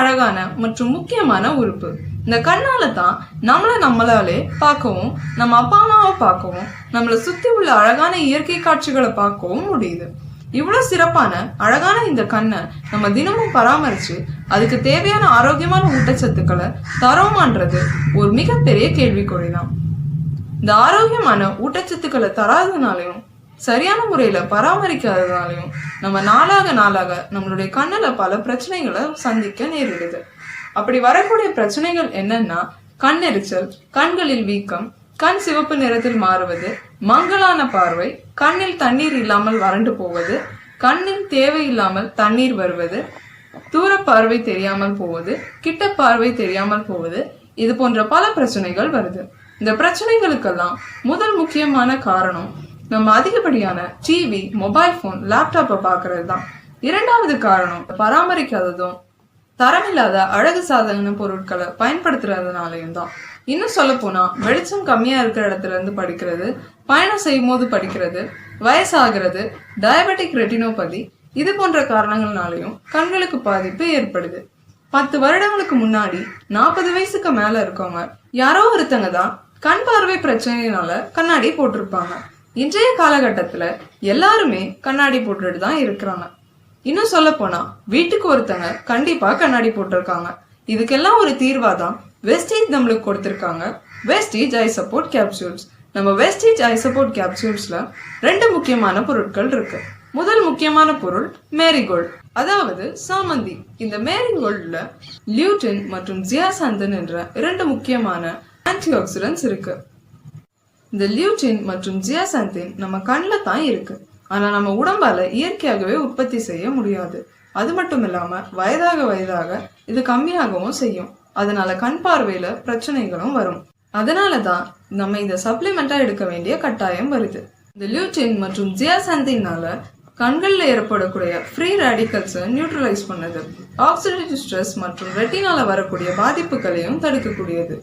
அழகான மற்றும் முக்கியமான உறுப்பு. இந்த கண்ணால தான் நம்மளை நம்மளாலே பார்க்கவும் நம்ம அப்பா அம்மாவை பார்க்கவும் நம்மளை சுத்தி உள்ள அழகான இயற்கை காட்சிகளை பார்க்கவும் முடியுது. இவ்வளவு சிறப்பான அழகான இந்த கண்ணை நம்ம தினமும் பராமரிச்சு அதுக்கு தேவையான ஆரோக்கியமான ஊட்டச்சத்துக்களை தரோமான்றது ஒரு மிகப்பெரிய கேள்விக்குறிதான் இந்த ஆரோக்கியமான ஊட்டச்சத்துக்களை தராதனாலையும் சரியான முறையில பராமரிக்காததாலையும் நம்ம நாளாக நாளாக நம்மளுடைய கண்ணுல பல பிரச்சனைகளை சந்திக்க நேரிடுது. அப்படி வரக்கூடிய பிரச்சனைகள் என்னன்னா கண் எரிச்சல் கண்களில் வீக்கம் கண் சிவப்பு நிறத்தில் மாறுவது மங்கலான பார்வை கண்ணில் தண்ணீர் இல்லாமல் வறண்டு போவது கண்ணில் தேவையில்லாமல் தண்ணீர் வருவது தூர பார்வை தெரியாமல் போவது கிட்ட பார்வை தெரியாமல் போவது இது போன்ற பல பிரச்சனைகள் வருது. இந்த பிரச்சனைகளுக்கெல்லாம் முதல் முக்கியமான காரணம் நம்ம அதிகப்படியான டிவி மொபைல் ஃபோன் லேப்டாப்பை பார்க்கறது தான் இரண்டாவது காரணம் பராமரிக்காததும் தரமில்லாத அழகு சாதன பொருட்களை பயன்படுத்துறதுனாலையும் தான். இன்னும் சொல்ல போனா வெளிச்சம் கம்மியா இருக்கிற இடத்துல இருந்து படிக்கிறது பயணம் செய்யும் போது படிக்கிறது வயசாகிறது டயபெட்டிக் ரெட்டினோபதி இது போன்ற காரணங்கள்னாலையும் கண்களுக்கு பாதிப்பு ஏற்படுது. பத்து வருடங்களுக்கு முன்னாடி நாற்பது வயசுக்கு மேல இருக்கவங்க யாரோ ஒருத்தங்க தான் கண் பார்வை பிரச்சனையினால கண்ணாடி போட்டிருப்பாங்க. இன்றைய காலகட்டத்துல எல்லாருமே கண்ணாடி போட்டுட்டு தான் இருக்கிறாங்க. இன்னும் சொல்ல போனா வீட்டுக்கு ஒருத்தங்க கண்டிப்பா கண்ணாடி போட்டிருக்காங்க. இதுக்கெல்லாம் ஒரு தீர்வா தான் வெஸ்டேஜ் நம்மளுக்கு கொடுத்துருக்காங்க. வெஸ்டேஜ் ஐ சப்போர்ட் கேப்சூல்ஸ் நம்ம வெஸ்டேஜ் ஐ சப்போர்ட் கேப்சூல்ஸ்ல ரெண்டு முக்கியமான பொருட்கள் இருக்கு. முதல் முக்கியமான பொருள் மேரிகோல்ட் அதாவது சாமந்தி. இந்த மேரிகோல்டுல லியூட்டின் மற்றும் ஜியாசந்தன் என்ற இரண்டு முக்கியமான ஆன்டிஆக்சிடென்ட்ஸ் இருக்கு. இந்த லியூட்டின் மற்றும் ஜியாசாந்தின் நம்ம கண்ணில் தான் இருக்கு. ஆனா நம்ம உடம்பால இயற்கையாகவே உற்பத்தி செய்ய முடியாது. அது மட்டும் இல்லாம வயதாக வயதாக இது கம்மியாகவும் செய்யும். அதனால கண் பார்வையில பிரச்சனைகளும் வரும். அதனால தான் நம்ம இந்த சப்ளிமெண்டா எடுக்க வேண்டிய கட்டாயம் வருது. இந்த லியூட்டின் மற்றும் ஜியாசாந்தினால கண்களில் ஏற்படக்கூடிய ஃப்ரீ ரேடிக்கல்ஸை நியூட்ரலைஸ் பண்ணுது. ஆக்சிடேட்டிவ் ஸ்ட்ரெஸ் மற்றும் ரெட்டினால வரக்கூடிய பாதிப்புகளையும் தடுக்கக்கூடியது.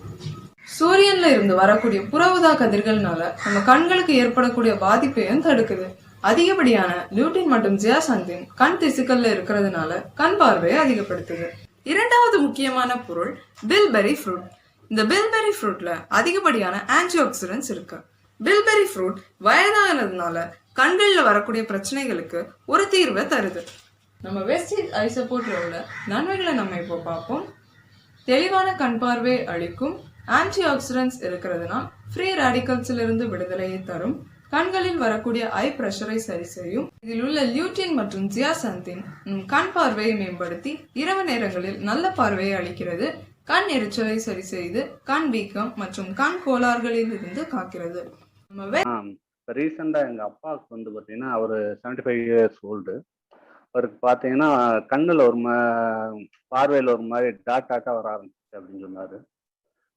சூரியன்ல இருந்து வரக்கூடிய புறவுதா கதிர்கள்னால நம்ம கண்களுக்கு ஏற்படக்கூடிய பாதிப்பையும் தடுக்குது. அதிகப்படியான லியூட்டின் மற்றும் ஜியாசந்தின் கண் திசுக்கள்ல இருக்கிறதுனால கண் பார்வையை அதிகப்படுத்துது. இரண்டாவது முக்கியமான பொருள் பில்பெரி ஃப்ரூட். இந்த பில்பெரி ஃப்ரூட்ல அதிகப்படியான ஆன்டிஆக்சிடென்ட்ஸ் இருக்கு. பில்பெரி ஃப்ரூட் வயதானதுனால கண்களில் வரக்கூடிய பிரச்சனைகளுக்கு ஒரு தீர்வை தருது. நம்ம வெஸ்டேஜ் ஐசப்போட்டில் உள்ள நன்மைகளை நம்ம இப்போ பார்ப்போம். தெளிவான கண் பார்வை அளிக்கும் ஆன்டி ஆக்சிடென்ட்ஸ் இருக்கிறதுனால் ஃப்ரீ ரேடிக்கல்ஸில் இருந்து விடுதலையை தரும். கண்களில் வரக்கூடிய ஐ பிரஷரை சரி செய்யும். இதில் உள்ள லியூட்டின் மற்றும் ஜியாசந்தின் கண் பார்வையை மேம்படுத்தி இரவு நேரங்களில் நல்ல பார்வையை அளிக்கிறது. கண் எரிச்சலை சரி செய்து கண் வீக்கம் மற்றும் கண் கோளாறுகளில் இருந்து காக்கிறது. இப்போ ரீசெண்டாக எங்கள் அப்பாவுக்கு வந்து பார்த்தீங்கன்னா அவர் செவன்டி ஃபைவ் இயர்ஸ் ஓல்டு அவருக்கு பார்த்தீங்கன்னா கண்ணில் ஒரு மா பார்வையில் ஒரு மாதிரி டாட் டாட்டாக வர ஆரம்பிச்சு அப்படின்னு சொன்னார்.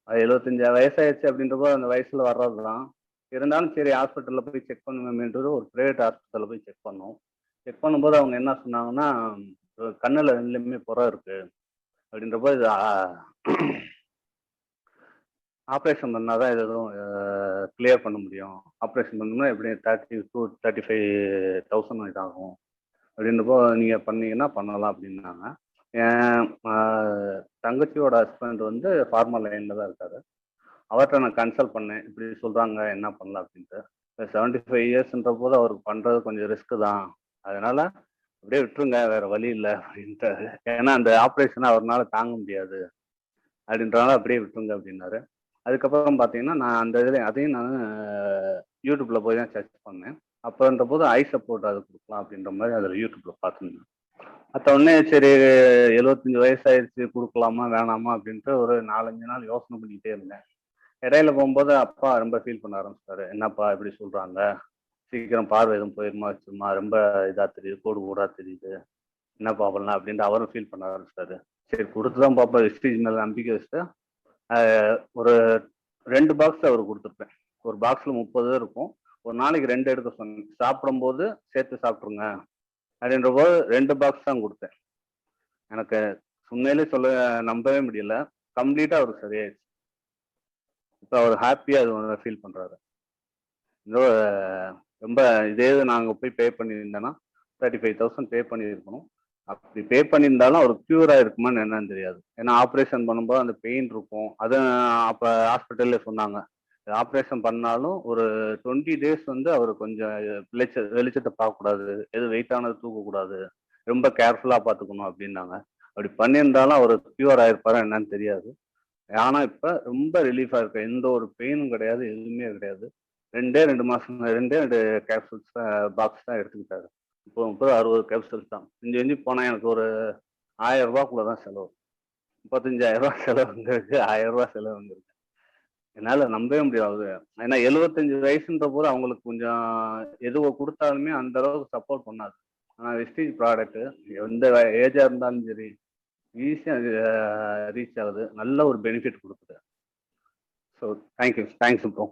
எழுபத்தஞ்சா வயசாயிடுச்சு அப்படின்றப்போ அந்த வயசில் வர்றது தான் இருந்தாலும் சரி ஹாஸ்பிட்டலில் போய் செக் பண்ணுவேன்றது ஒரு ப்ரைவேட் ஹாஸ்பிட்டலில் போய் செக் பண்ணோம். செக் பண்ணும்போது அவங்க என்ன சொன்னாங்கன்னா கண்ணில் ரெண்டுலேயுமே புறம் இருக்குது அப்படின்றப்போ இது ஆப்ரேஷன் பண்ணால் தான் இது எதுவும் கிளியர் பண்ண முடியும். ஆப்ரேஷன் பண்ணோம்னா எப்படியும் thirty to thirty five thousand இதாகும். அப்படின்றப்போ நீங்கள் பண்ணீங்கன்னா பண்ணலாம் அப்படின்னாங்க. என் தங்கச்சியோட ஹஸ்பண்ட் வந்து ஃபார்மா லைனில் தான் இருக்காரு. அவர்கிட்ட நான் கன்சல்ட் பண்ணேன். இப்படி சொல்கிறாங்க என்ன பண்ணலாம் அப்படின்ட்டு. செவன்ட்டி ஃபைவ் இயர்ஸ்ன்ற போது அவருக்கு பண்ணுறது கொஞ்சம் ரிஸ்க்கு தான். அதனால அப்படியே விட்டுருங்க வேற வழி இல்லை அப்படின்ட்டாரு ஏன்னா அந்த ஆப்ரேஷனை அவர்னால தாங்க முடியாது. அப்படின்றனால அப்படியே விட்டுருங்க அப்படின்னாரு. அதுக்கப்புறம் பார்த்தீங்கன்னா நான் அந்த இதில் அதையும் நான் யூடியூப்பில் போய் தான் சர்ச் பண்ணேன். அப்போன்ற போது ஐ சப்போர்ட் அது கொடுக்கலாம் அப்படின்ற மாதிரி அதில் யூடியூப்பில் பார்த்துருந்தேன் மற்ற உடனே சரி எழுபத்தஞ்சு வயசாயிருச்சு கொடுக்கலாமா வேணாமா அப்படின்ட்டு ஒரு நாலஞ்சு நாள் யோசனை பண்ணிக்கிட்டே இருந்தேன். இடையில போகும்போது அப்பா ரொம்ப ஃபீல் பண்ண ஆரம்பிச்சிட்டாரு. என்னப்பா இப்படி சொல்றாங்க? சீக்கிரம் பார்வை எதுவும் போயிருமா வச்சுமா? ரொம்ப இதாக தெரியுது கோடு கூடா தெரியுது. என்னப்பா பண்ணலாம் அப்படின்ட்டு அவரும் ஃபீல் பண்ண ஆரம்பிச்சிட்டாரு. சரி கொடுத்து தான் பாப்பா வெஸ்டேஜ் மேலே நம்பிக்கை வச்சுட்டு ஒரு ரெண்டு பாக்ஸ் அவர் கொடுத்துருப்பேன். ஒரு பாக்ஸில் முப்பது இருக்கும். ஒரு நாளைக்கு ரெண்டு எடுக்க சொன்னேன். சாப்பிடும்போது சேர்த்து சாப்பிட்ருங்க அப்படின்ற போது ரெண்டு பாக்ஸ் தான் கொடுத்தேன். எனக்கு உண்மையிலே சொல்ல நம்பவே முடியல. கம்ப்ளீட்டாக அவருக்கு சரியாயிடுச்சு. இப்போ அவர் ஹாப்பியாக அது ஃபீல் பண்ணுறாரு ரொம்ப இதே நாங்கள் போய் பே பண்ணியிருந்தேன்னா தேர்ட்டி ஃபைவ் தௌசண்ட் பே பண்ணியிருக்கணும். அப்படி பே பண்ணியிருந்தாலும் அவருக்கு க்யூர் ஆயிருக்குமான்னு என்னன்னு தெரியாது. ஏன்னா ஆப்ரேஷன் பண்ணும்போது அந்த பெயின் இருக்கும். அது அப்போ ஹாஸ்பிட்டல்ல சொன்னாங்க. ஆப்ரேஷன் பண்ணாலும் ஒரு டுவெண்ட்டி டேஸ் வந்து அவர் கொஞ்சம் வெளிச்ச வெளிச்சத்தை பார்க்கக்கூடாது. எது வெயிட்டானது தூக்கக்கூடாது. ரொம்ப கேர்ஃபுல்லாக பார்த்துக்கணும் அப்படின்னாங்க. அப்படி பண்ணியிருந்தாலும் அவர் க்யூர் ஆயிருப்பாரா என்னன்னு தெரியாது. ஆனால் இப்போ ரொம்ப ரிலீஃபாக இருக்கு. எந்த ஒரு பெயினும் கிடையாது எதுவுமே கிடையாது. ரெண்டே ரெண்டு மாதம் ரெண்டே ரெண்டு கேப்சூல்ஸ் பாக்ஸ் தான் எடுத்துக்கிட்டாரு. இப்போ முப்பது அறுபது கேப்சூல்ஸ் தான். இஞ்சி இஞ்சி போனால் எனக்கு ஒரு ஆயிரம் ரூபாக்குள்ளே தான் செலவு. முப்பத்தஞ்சாயிரம் ரூபா செலவு வந்திருக்கு ஆயிரம் ரூபா செலவு வந்துருக்கு என்னால் நம்பவே முடியாது. ஏன்னா எழுபத்தஞ்சு வயசுன்ற போது அவங்களுக்கு கொஞ்சம் எதுவோ கொடுத்தாலுமே அந்த அளவுக்கு சப்போர்ட் பண்ணாது. ஆனால் வெஸ்டீஜ் ப்ராடக்ட் எந்த ஏஜாக இருந்தாலும் சரி ஈஸியாக ரீச் ஆகுது. நல்ல ஒரு பெனிஃபிட் கொடுக்குது. ஸோ தேங்க்யூ தேங்க்ஸ் இப்போ